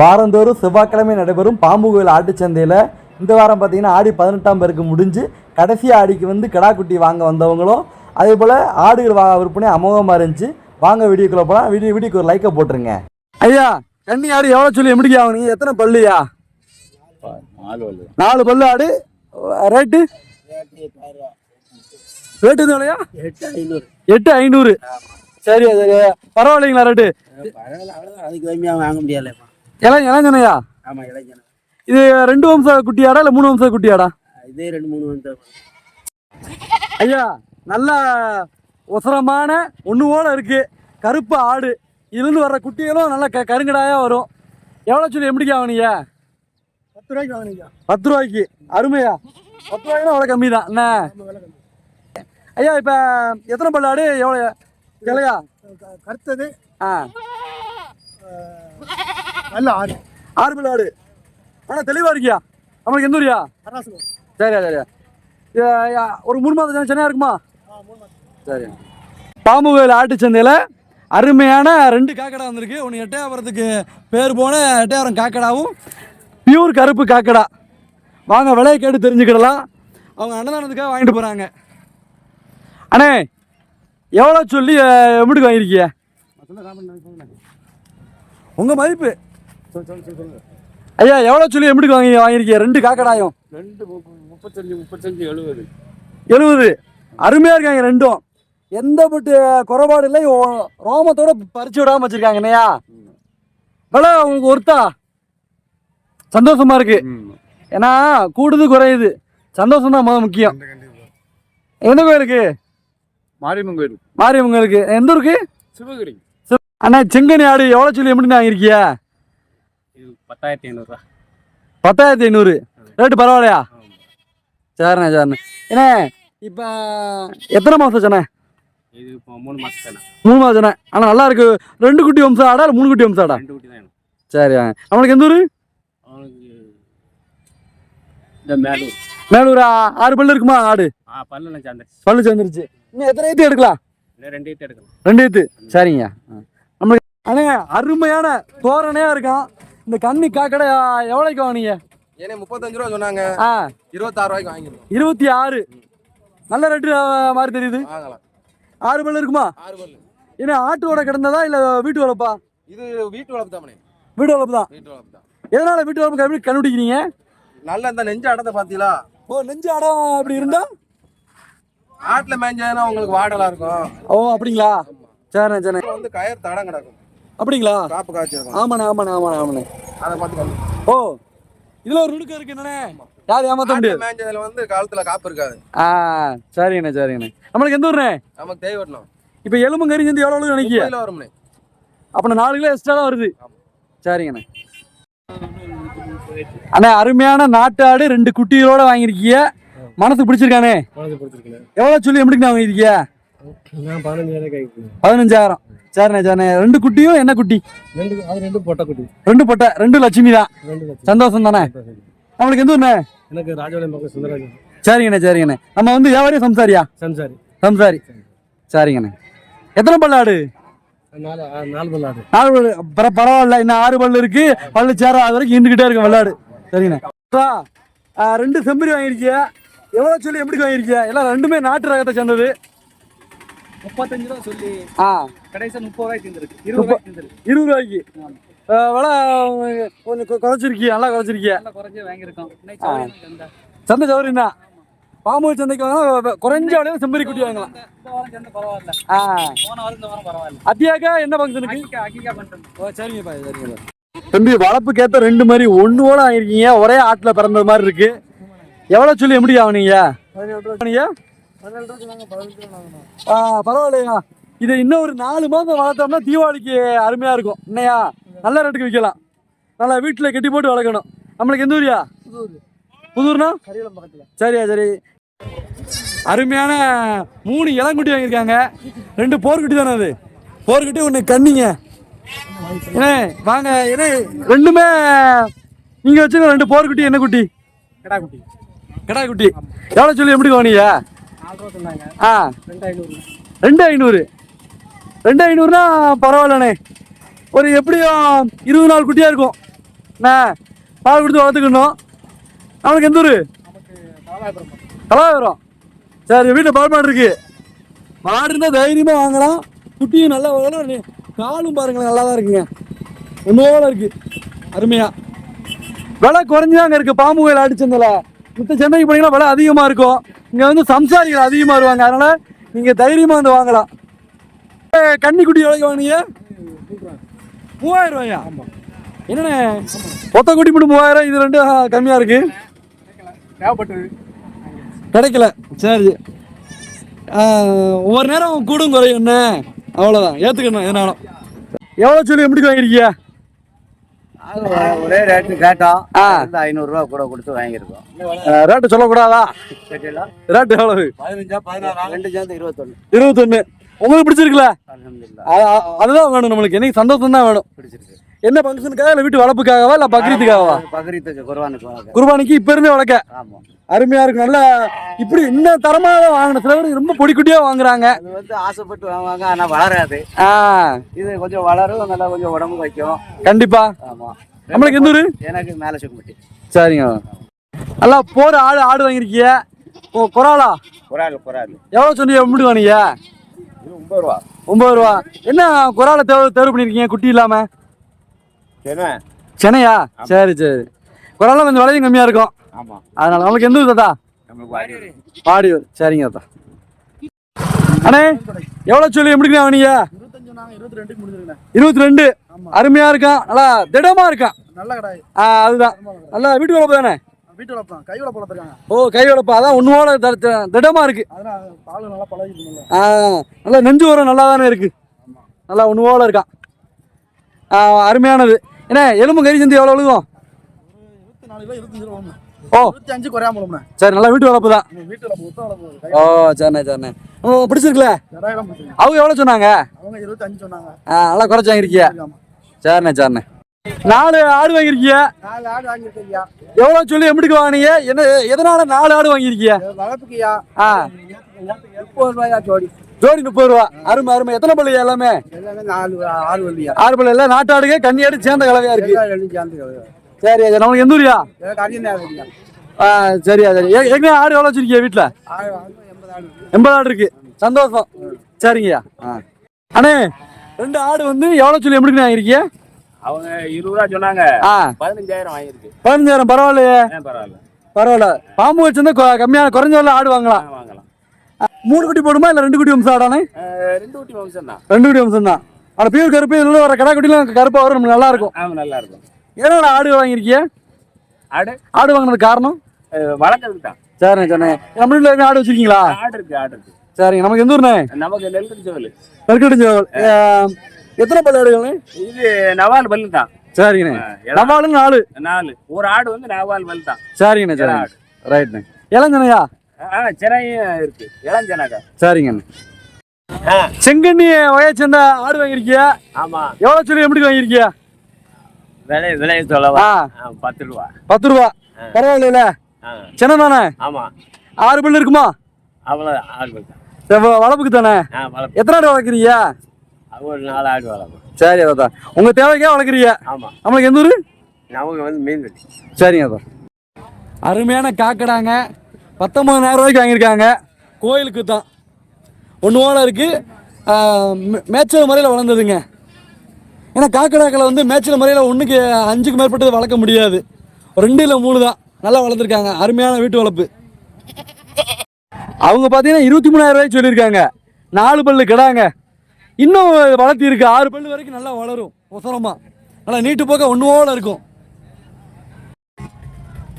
வாரந்தோறும் செவ்வாய்க்கிழமை நடைபெறும் பாம்பு கோயில் ஆட்டுச்சந்தையில் இந்த வாரம் பார்த்தீங்கன்னா ஆடி பதினெட்டாம் பேருக்கு முடிஞ்சு கடைசி ஆடிக்கு வந்து கிடாக்குட்டி வாங்க வந்தவங்களும் அதே போல் ஆடுகள் வா விற்பனை அமோகமாக இருந்துச்சு. வாங்க வீடியோக்குள்ளே போகலாம் வீடியோ வீடியோக்கு ஒரு லைக்கை போட்டுருங்க. ஐயா கண்ணி ஆடு எவ்வளோ சொல்லி எப்படிக்கா வாங்குனீங்க எத்தனை பல்லுயா நாலு பல்லு. ஆடு. ரேட்டு? ரேட்டு எவ்வளோயா எட்டு ஐநூறு. எட்டு ஐநூறு. சரியா சரியா பரவாயில்லைங்களா ரேட்டு? அதுக்கு வாங்க முடியலப்பா இளம் இளஞ்சனையா ஆமாம் இளைஞன். இது ரெண்டு வம்ச குட்டியாடா இல்லை மூணு வம்ச குட்டியாடா? இதே ரெண்டு மூணு வந்து ஐயா நல்ல உசரமான ஒன்று போல இருக்கு. கருப்பு ஆடு. இதுலேருந்து வர்ற குட்டிகளும் நல்ல க கருங்கடாயா வரும். எவ்வளோ சொல்லி எப்படிக்கா வாங்கினீங்க? பத்து ரூபாய்க்கு வாங்கினீங்க பத்து ரூபாய்க்கு. அருமையா. பத்து ரூபாய்க்குனா அவ்வளோ கம்மி தான். என்ன? ஐயா இப்போ எத்தனை பல்லு ஆடு? எவ்வளோ கிளையா? கருத்தது. ஆ. நல்ல ஆடு. ஆறு பல்லு ஆடு. ஆனால் தெளிவாக இருக்கியா? நம்மளுக்கு எந்த ஊரியா? சரியா சரியா. ஒரு மூணு மாதம் சென்னையாக இருக்குமா? சரி. பாம்பு கோயில் ஆட்டு சந்தையில் அருமையான ரெண்டு காக்கடா வந்திருக்கு. ஒன்று எட்டயபுரத்துக்கு பேர் போன எட்டயபுரம் காக்கடாவும் பியூர் கருப்பு காக்கடா. வாங்க விலையை கேட்டு தெரிஞ்சுக்கிடலாம். அவங்க அன்னதானத்துக்காக வாங்கிட்டு போகிறாங்க அண்ணே எவ்வளோ சொல்லி எப்படிக்கு வாங்கியிருக்கீங்க உங்கள் மதிப்பு. ஐயா எவ்வளோ சொல்லி எப்படிக்கு வாங்கி வாங்கியிருக்கீங்க. ரெண்டு காக்கடாயும். ரெண்டு முப்ப- முப்பத்தஞ்சு முப்பத்தஞ்சு எழுபது எழுபது அருமையாக இருக்காங்க ரெண்டும். எந்த பட்டு குறைபாடு இல்லை. ரோமத்தோட பறிச்சு விடாம வச்சிருக்காங்க என்னையா? விலை உங்களுக்கு ஒருத்தா? சந்தோஷமா இருக்கு. ஏன்னா கூடுது குறையுது. சந்தோஷம் தான் முதல் முக்கியம். எந்த கோயிலுக்கு? மாரியம்மன் கோயில் மாரியம்மங்களுக்கு எந்த ஊருக்கு? சிவகிரி. அண்ணா செங்கனி ஆடு எவ்வளோ சொல்லி எப்படி வாங்கியிருக்கியா இது பத்தாயிரத்தி ஐநூறுரூவா. பத்தாயிரத்தி ஐநூறு. ரேட்டு பரவாயில்லையா? சரிண்ணே சரிண்ணே. ஏண்ணே இப்போ எத்தனை மாதம் சொன்னே இது இப்போ மூணு மாதம் மூணு மாதம் சொன்னேன் ஆனால் நல்லா இருக்கு. ரெண்டு குட்டி வம்சம் ஆடா மூணு குட்டி வம்சம் ஆடா? ரெண்டு குட்டி தான் சரி நம்மளுக்கு எந்த ஊர்? அவனுக்கு இந்த மேலூர். மேலூரா? ஆறு பல்லு இருக்குமா ஆடு? ஆ பல்லுலாம் சேர்ந்துருச்சு. பல்லு சேர்ந்துருச்சு. இன்னும் எத்தனை ஏத்து எடுக்கலாம்? ரெண்டு ஈத்து எடுக்கணும் ரெண்டு ஏத்து சரிங்க. நம்மளுக்கு அண்ணே அருமையான தோரணையா இருக்கான். இந்த கன்னி காக்கடை எவ்வளோக்கு வாங்கினீங்க? ஏன்னா முப்பத்தஞ்சு ரூபா சொன்னாங்க. ஆ. இருபத்தாறு ரூபாய்க்கு வாங்கிருக்கோம் இருபத்தி ஆறு. நல்ல ரேட்டு மாதிரி தெரியுது. வாங்கலாம். ஆறு பல்லு இருக்குமா? ஆறு பல்லு. ஏன்னா ஆட்டோட கிடந்ததா இல்லை வீட்டு வளர்ப்பா இது வீட்டு வளர்ப்பு தானே வீட்டு வளர்ப்பு தான். வீட்டு வளர்ப்பு தான். எதனால வீட்டு வளர்ப்பு எப்படி கண்டுபிடிக்கிறீங்க? நல்ல இந்த நெஞ்சு அடத்தை பார்த்தீங்களா ஓ நெஞ்சு அடம் அப்படி இருந்தா? ஆட்டில் மேய்ஞ்சதுன்னா உங்களுக்கு வாடலா இருக்கும். ஓ அப்படிங்களா? சரிண்ணே சரிண்ணே. வந்து கயர் தடம் கிடக்கும். அப்படிங்களா? ஆமாண்ணே ஆமாண்ணே ஆமாண்ணே ஆமாண்ணே. அதை பார்த்து ஓ இதுல ஒரு நுணுக்கம் இருக்கு என்னண்ணே? யார் ஏமாத்த முடியாது ஆட்டில் மேய்ஞ்சதுல வந்து காலத்துல காப்பு இருக்காது. ஆ சரிங்கண்ணே சரிங்கண்ணே. நம்மளுக்கு எந்த ஊர்ண்ணே? நமக்கு தேவை வரணும். இப்போ எலும்பு கறி வந்து எவ்வளோ நினைக்கிய கிலோ வரும்னே அப்போ நாலு கிலோ எக்ஸ்ட்ரா தான் வருது. சரிங்கண்ணே. அண்ணே அருமையான நாட்டு ஆடு ரெண்டு குட்டிகளோட வாங்கியிருக்கீங்க. மனசுக்கு பிடிச்சிருக்கானே? எவ்வளோ சொல்லி எப்படிண்ணே வாங்கியிருக்கீங்க? பதினஞ்சாயிரம். சரிண்ணே சரிண்ணே. ரெண்டு குட்டியும் என்ன குட்டி? ரெண்டு அது ரெண்டு பொட்டை குட்டி. ரெண்டு பொட்டை ரெண்டு லட்சுமி தான். சந்தோஷம் தானே? நம்மளுக்கு எந்த ஊர்ண்ணே? எனக்கு ராஜபாளையம் பக்கம் சுந்தரராஜன். சரிங்கண்ணே சரிங்கண்ணே. நம்ம வந்து வியாபாரியா சம்சாரியா? சம்சாரி. சம்சாரி. சரிங்கண்ணே. எத்தனை பல்லு ஆடு? நாலு பல்லாடு நாலு பரவாயில்ல. இன்னும் ஆறு பல்லு இருக்கு. பல்லு சேர அது வரைக்கும் இருந்துகிட்டே இருக்கும் வெள்ளாடு சரிங்கண்ணே. ரெண்டு செம்பரி வாங்கியிருக்கிய எவ்வளோ சொல்லி எப்படி வாங்கியிருக்கிய எல்லாம் ரெண்டுமே நாட்டு ரகத்தை சேர்ந்தது. முப்பத்தஞ்சு ரூபா சொல்லி ஆ. கடைசியாக முப்பது ரூபாய்க்கு இருந்திருக்கு இருபது ரூபாய்க்கு இருந்திருக்கு இருபது ரூபாய்க்கு விலை கொஞ்சம் கொ- குறைச்சிருக்கிய? நல்லா குறைச்சிருக்கிய? நல்லா குறைஞ்சே வாங்கியிருக்கோம். இன்னைக்கு ஆ. சௌகரியம் இல்லை. சந்தை சௌகரியம் தான் பாம்பு சந்தைக்கு வாங்கினா குறைஞ்ச விலையில செம்பரி குட்டி வாங்கலாம். ஆ. அத்தியாக்கா என்ன ஃபங்க்ஷனுக்கு ஓ சரிங்கப்பா சரிங்கப்பா. தம்பி வளர்ப்புக்கேத்த ரெண்டு மாதிரி ஒன்று போல வாங்கியிருக்கீங்க. ஒரே ஆட்டில் பிறந்த மாதிரி இருக்கு. எவ்வளோ சொல்லி எப்படி ஆகுனீங்க பரவாயில்லையா? இது இன்னும் ஒரு நாலு மாதம் வளர்த்தோம்னா தீபாவளிக்கு அருமையாக இருக்கும். என்னையா? நல்ல ரேட்டுக்கு விற்கலாம். நல்லா வீட்டில் கட்டி போட்டு வளர்க்கணும். நம்மளுக்கு எந்த ஊரியா? புதூர்னா? சரியா சரி. அருமையான மூணு இளங்குட்டி வாங்கியிருக்காங்க. ரெண்டு போர்க்குட்டி தானே அது? போர்க்குட்டி ஒன்று கன்னிங்க. ஏண்ணே வாங்க ஏண்ணே ரெண்டுமே நீங்கள் வச்சுக்க ரெண்டு போர்க்குட்டி என்ன குட்டி? கடா குட்டி. கிடா குட்டி. எவ்வளோ சொல்லி எப்படி சொன்னாங்க ஆ. ரெண்டு ஐநூறு ரெண்டு ஐநூறு ரெண்டு ஐநூறுனா பரவாயில்லண்ணே. ஒரு எப்படியும் இருபது நாள் குட்டியாக இருக்கும். என்ன பால் கொடுத்து வளர்த்துக்கணும். அவனுக்கு எந்த ஊர்? கலாபுரம் சரி வீட்டில் பால் மாடு இருக்கு. மாடு இருந்தால் தைரியமாக வாங்கலாம். குட்டியும் நல்லா வளரும் காலும் பாருங்களேன் நல்லா தான் இருக்குங்க. ஒன்றோட இருக்கு. அருமையா. விலை குறைஞ்சாங்க இருக்கு. பாம்பு கோயில் அடிச்சதுல மற்ற சென்னைக்கு போனீங்கன்னா விலை அதிகமாக இருக்கும். இங்கே வந்து சம்சாரிகள் அதிகமாக வருவாங்க. அதனால் நீங்கள் தைரியமாக வந்து வாங்கலாம். கன்னிக்குட்டி விலைக்கு வாங்கினீங்க? மூவாயிரம் ரூபாயா? என்னண்ணே? ஒத்த குட்டி மட்டும் மூவாயிரம் இது ரெண்டும் கம்மியாக இருக்கு. தேவைப்பட்டது கிடைக்கல. சரி. ஒவ்வொரு நேரம் கூடும் குறையும் என்ன? அவ்வளோதான் ஏற்றுக்கணும் எதனாலும். எவ்வளோ சொல்லி எப்படி வாங்கிருக்கியா ஒரே ரேட்டு கேட்டோம். வந்து ஐநூறுரூவா கூட கொடுத்து வாங்கியிருக்கோம். ரேட்டு சொல்லக்கூடாதா? ரேட்டு எவ்வளவு? பதினஞ்சா பதினாறா? ரெண்டு சேர்ந்து இருபத்தொன்று இருபத்தொன்று உங்களுக்கு பிடிச்சிருக்குல்ல? அதுதான் வேணும் நம்மளுக்கு. என்னைக்கு சந்தோஷம் தான் வேணும். பிடிச்சிருக்கு. என்ன ஃபங்க்ஷனுக்காக இல்லை வீட்டு வளர்ப்புக்காகவா? இல்லை பக்ரீத்துக்காகவா? பக்ரீத்துக்கு குர்பானுக்கு குர்பானிக்கு இப்போ இருந்தே வளர்க்க. ஆமாம் அருமையா இருக்கு. நல்லா இப்படி இன்னும் தரமாக தான் வாங்கின சில பேர் ரொம்ப பொடி குட்டியா வாங்குறாங்க. அது வந்து ஆசைப்பட்டு வாங்குவாங்க ஆனால் வளராது. ஆ. இது கொஞ்சம் வளரும் நல்லா கொஞ்சம் உடம்பு வைக்கும். கண்டிப்பா. ஆமாம் நம்மளுக்கு எந்த ஊரு? எனக்கு மேலே சுக்குமட்டி சரிங்க. நல்லா போற ஆடு ஆடு வாங்கியிருக்கிய. ஓ குறாலா குரால் குரால். எவ்வளோ சொன்னீங்க? எப்படி வாங்கிய இது ஒன்பது ரூபா. ஒன்பது ரூபா. என்ன குறாலை தேர்வு தேர்வு பண்ணியிருக்கீங்க குட்டி இல்லாம? என்ன சென்னையா? சரி சரி. குறாலாம் கொஞ்சம் விலையும் கம்மியா இருக்கும். ஆமாம் அதனால நம்மளுக்கு எந்த ஊர் தாத்தா? பாடியூர் சரிங்க தாத்தா. அண்ணே எவ்வளோ சொல்லி எப்படி வாங்கினீங்க இருபத்தஞ்சு நாங்கள் இருபத்தி ரெண்டு அருமையா இருக்கான். நல்லா திடமா இருக்கான். நல்ல கடாய். ஆ அதுதான். நல்லா வீட்டு வளர்ப்பு தானே? வீட்டு வளர்ப்பான் கை வளர்ப்பு வளர்த்துருக்காங்க. ஓ கை வளர்ப்பு அதான் ஒன்னோட திடமா இருக்கு. பால் நல்லா ஆ நல்லா நெஞ்சு உரம் நல்லா தானே இருக்கு நல்லா ஒன்றுவோல இருக்கான். ஆ, அருமையானது. என்ன எலும்பு கறி செஞ்சு எவ்வளோ விழுகும்? ஓ. அஞ்சு குறையாம சரி நல்லா வீட்டு வளர்ப்பு தான் வீட்டு வளர்ப்பு மொத்தம் வளர்ப்பு ஓ சரிண்ணே சரிண்ணே. ஓ பிடிச்சிருக்குல்ல? அவங்க எவ்வளோ சொன்னாங்க? அவங்க இருபத்தஞ்சு சொன்னாங்க. ஆ நல்லா குறைச்சி வாங்கிருக்கிய ஆமா. சரிண்ணே சரிண்ணே. நாலு ஆடு வாங்கியிருக்கிய? நாலு ஆடு வாங்கியிருக்கீங்க எவ்வளோ சொல்லி எப்படிக்கு வாங்கினீங்க? என்ன எதனால நாலு ஆடு வாங்கியிருக்கிய? வளர்ப்புக்கியா ஆ. முப்பது ரூபாயா ஜோடி. ஜோடி முப்பது ரூபா. அருமை அருமை. எத்தனை பள்ளி எல்லாமே? ஆறு பள்ளி எல்லாம் நாட்டாடுங்க கன்னியாடு சேர்ந்த கலவையா இருக்கு. சரி அது நம்மளுக்கு எந்த ஊரியா? ஆ சரியா சரி. ஏற்கனவே ஆடு எவ்வளோ வச்சிருக்கிய வீட்டில் எண்பது ஆடு இருக்கு. சந்தோஷம். சரிங்கய்யா அண்ணே ரெண்டு ஆடு வந்து எவ்வளோ சொல்லி எப்படி வாங்கிருக்கிய அவங்க இருபது ரூபா சொன்னாங்க. பதினஞ்சாயிரம் வாங்கியிருக்கு. பதினஞ்சாயிரம். பரவாயில்லையே. பரவாயில்ல. பரவாயில்ல. பாம்பு வச்சிருந்தா கம்மியான குறைஞ்ச ஆடு வாங்கலாம். மூணு குட்டி போடுமா இல்லை ரெண்டு குட்டி வம்சம் ஆடானே? ரெண்டு ஊட்டி வம்சம் தான் ரெண்டு குட்டி வம்சம் தான் ஆனால் பியூர் கருப்பு இதில் வர கடா குட்டிலாம் கருப்பாக வரும் நமக்கு நல்லா இருக்கும் ஆமாம் நல்லா இருக்கும் என்னோட ஆடு வாங்கியிருக்கிய? ஆடு? ஆடு வாங்கினது காரணம்? வளர்க்கறதுக்கு தான் சரிண்ணே சரிண்ணே. நம்ம வீட்டில் எதுவும் ஆடு வச்சிருக்கீங்களா? ஆடு இருக்கு ஆடு இருக்கு. சரிங்க நமக்கு எந்த ஊர்ண்ணே? நமக்கு நெல்கடி சோல் நெருக்கடிஞ்சவள் எத்தனை பல்லு ஆடுகள்ண்ணே? இது நவால் பல்லு தான் சரிங்கண்ணே. அஹ், இளம் நவாலு நாலு. நாலு. ஒரு ஆடு வந்து நவால் பல்லு தான் சரிங்கண்ணே. ஆடு. ரைட்ண்ணே இளஞ்சனையா? ஆ சென்னையும் இருக்கு. இளஞ்சனாக்கா சரிங்கண்ணே. செங்கண்ணி வகையை சேர்ந்த ஆடு வாங்கியிருக்கிய? ஆமா. எவ்வளோ சொல்லி எப்படி வாங்கியிருக்கிய? விலை விலை சொல்லவா? பத்து ரூபா. பத்து ரூபா. பரவாயில்ல சின்ன தானே? ஆமா. ஆறு பல்லு இருக்குமா? அவ்வளோ ஆடு தான். சரி, வ- வளர்ப்புக்கு தானே? எத்தனை ஆடு வளர்க்குறீங்க? ஒரு நாலு ஆடு வளர்க்கும் சரி அதான். உங்க தேவைக்கே வளர்க்குறீங்க. ஆமா. நம்மளுக்கு எந்த ஊர்? நமக்கு வந்து மீன் சரிங்க அதான். அருமையான காக்கடாங்க. பத்தொம்பதாயிரம் ரூபாய்க்கு வாங்கியிருக்காங்க. கோயிலுக்கு தான். ஒன்று ஓலை இருக்குது மேய்ச்சல் முறையில் வளர்ந்ததுங்க. ஏன்னா காக்கடாக்களை வந்து மேய்ச்சல் முறையில் ஒன்றுக்கு அஞ்சுக்கு மேற்பட்டது வளர்க்க முடியாது. ரெண்டு இல்லை மூணு தான். நல்லா வளர்த்துருக்காங்க. அருமையான வீட்டு வளர்ப்பு. அவங்க பார்த்தீங்கன்னா இருபத்தி மூணாயிரம் ரூபாய்க்கு சொல்லியிருக்காங்க. நாலு பல்லு கிடாங்க. இன்னும் வளர்த்தி இருக்கு. ஆறு பல்லு வரைக்கும் நல்லா வளரும். ஒசரமாக நல்லா நீட்டு போக்க ஒன்றுவோல இருக்கும்.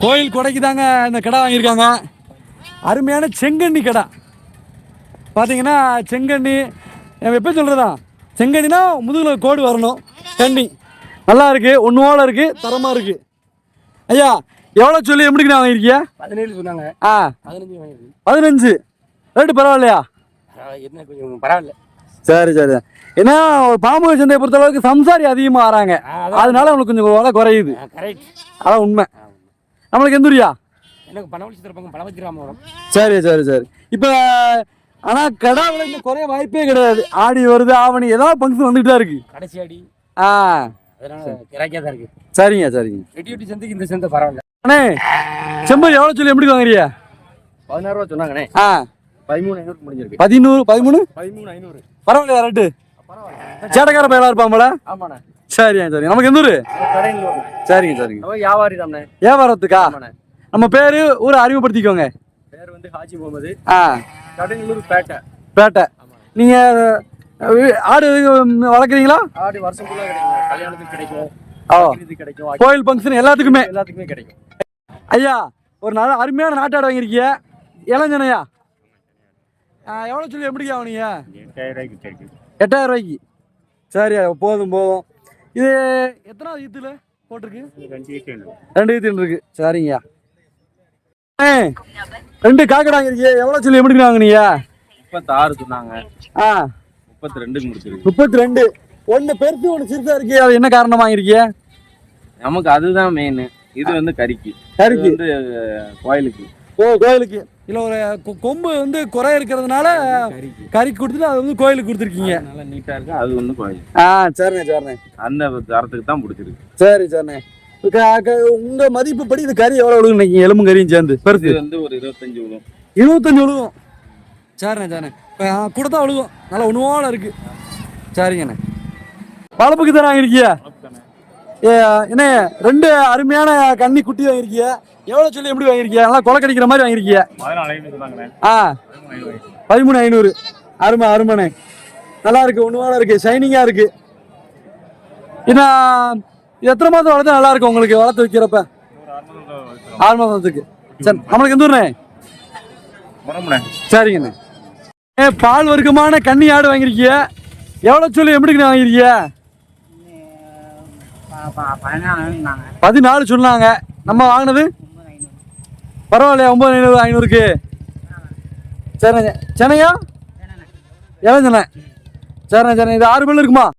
கோயில் கொடைக்கு தாங்க இந்த கடை வாங்கியிருக்காங்க. அருமையான செங்கண்ணி கடை. பார்த்தீங்கன்னா செங்கண்ணி எப்போ சொல்கிறதா செங்கண்ணினா முதுகில் கோடு வரணும். கண்ணி நல்லா இருக்குது ஒன்றுவோல இருக்குது தரமாக இருக்குது ஐயா எவ்வளோ சொல்லி எப்படிக்கு வாங்கியிருக்கியா? பதினேழு சொன்னாங்க. ஆ. பதினஞ்சு பதினஞ்சு. ரேட்டு பரவாயில்லையா? என்ன கொஞ்சம் பரவாயில்ல. சரி சரி. ஏன்னா ஒரு பாம்பு சந்தையை பொறுத்த அளவுக்கு சம்சாரி அதிகமாக வராங்க அதனால அவங்களுக்கு கொஞ்சம் விலை குறையுது. அதான் உண்மை. நம்மளுக்கு எந்த எனக்கு பணவழிச்சு தரப்பாங்க பணவச்சி ராமபுரம் சரி சரி சரி. இப்போ ஆனால் கடாவில் இன்னும் குறைய வாய்ப்பே கிடையாது. ஆடி வருது ஆவணி ஏதாவது ஃபங்க்ஷன் வந்துட்டு தான் இருக்கு. கடைசி அடி ஆ. தான் இருக்கு. சரிங்க சரிங்க. வெட்டி வெட்டி சந்தைக்கு இந்த சந்தை பரவாயில்ல. அண்ணே செம்பரி எவ்வளோ சொல்லி எப்படி வாங்குறிய பதினாறு ரூபா சொன்னாங்கண்ணே. ஆ. பதிமூணு ஐநூறு முடிஞ்சிருக்கு. பதினூறு பதிமூணு? பதிமூணு ஐநூறு. பரவாயில்லையா ரேட்டு சேட்டக்கார பையலா இருப்பாங்களா ஆமாண்ணே. சரிங்க சரிங்க. நமக்கு எந்த ஊர்? சரிங்க சரிங்க. வியாபாரி தானே வியாபாரத்துக்கா? நம்ம பேரு ஊரை அறிமுகப்படுத்திக்கோங்க. பேர் வந்து ஹாஜி முகமது. ஆ. கடையலூர் பேட்டை. பேட்டை. நீங்க அஹ், ஆடு வளர்க்குறீங்களா? ஆடி வருஷம் ஃபுல்லாக கிடைக்கும். கல்யாணத்துக்கு கிடைக்கும். ஓ. இது கிடைக்கும். கோயில் ஃபங்க்ஷன் எல்லாத்துக்குமே? எல்லாத்துக்குமே கிடைக்கும். ஐயா ஒரு நல்ல அருமையான நாட்டாடு வாங்கியிருக்கீங்க. இளஞ்சனையா? எவ்வளோ சொல்லி எப்படிங்க வாங்கினீங்க எட்டாயிரம் கிடைக்கும். எட்டாயிரம் ரூபாய்க்கு. சரி போதும் போதும். இது எத்தனாவது ஈத்துல போட்டிருக்கு? ரெண்டு ஈத்து இருக்கு. சரிங்கய்யா. ரெண்டு காக்கடை வாங்கியிருக்கீங்க எவ்வளோ சொல்லி எப்படி வாங்கினீங்க? முப்பத்தாறு சொன்னாங்க. ஆ. முப்பத்தி ரெண்டுக்கு முடிச்சிருக்கு. முப்பத்தி ரெண்டு ஒன்று பெருசு ஒன்று சிறுசா இருக்கு. அது என்ன காரணமா வாங்கியிருக்கீங்க நமக்கு அதுதான் மெயின் இது வந்து கறிக்கு. கறிக்கு. வந்து கோயிலுக்கு. ஓ கோயிலுக்கு. இல்லை ஒரு கொம்பு வந்து குறை இருக்கிறதுனால கறிக்கு. கொடுத்துட்டு அது வந்து கோயிலுக்கு கொடுத்துருக்கீங்க. நல்லா நீட்டா இருக்கு. அது வந்து கோயில். ஆ சரிண்ணே சரிண்ணே. அந்த தரத்துக்கு தான் பிடிச்சிருக்கு சரி சரிண்ணே. உங்க மதிப்பு படி இது கறி எவ்வளோ விழுகும் நினைக்கிங்க எலும்பு கறியும் சேர்ந்து. பெருசு வந்து ஒரு இருபத்தஞ்சு விழும் இருபத்தஞ்சு விழுகும். சரிண்ணே சரிண்ணே. கொடுத்தா விழுகும். நல்லா ஒன்றுவோட இருக்கு. சரிங்கண்ணே. வளர்ப்புக்கு தானே வாங்கியிருக்கியா? என்ன ரெண்டு அருமையான கன்னி குட்டி வாங்கியிருக்கிய? எவ்வளோ சொல்லி எப்படி வாங்கியிருக்கிய? நல்லா கொலை கடிக்கிற மாதிரி வாங்கியிருக்கிய? ஆ. பதிமூணு ஐநூறு. அருமை அருமைண்ணே. நல்லா இருக்கு ஒன்றுவாட இருக்கு ஷைனிங்காக இருக்கு. இது எத்தனை மாதம் வளர்த்தா நல்லா இருக்கும் உங்களுக்கு வளர்த்து வைக்கிறப்ப? ஆறு மாதத்துக்கு சரி நம்மளுக்கு எந்த ஊர்ண்ணே? சரிங்கண்ணே. ஏ பால் வர்க்கமான கன்னி ஆடு வாங்கியிருக்கிய? எவ்வளோ சொல்லி எப்படிங்கண்ணே வாங்கியிருக்கிய? பதினாலு சொன்னாங்க. நம்ம வாங்கினது? பரவாயில்லையா ஒம்பது ஐநூறு ஐநூறுக்கு? சரிண்ணே சென்னையா? இளஞ்சண்ணே சரிண்ணே சரிண்ணே. இது ஆறு பேர் இருக்குமா?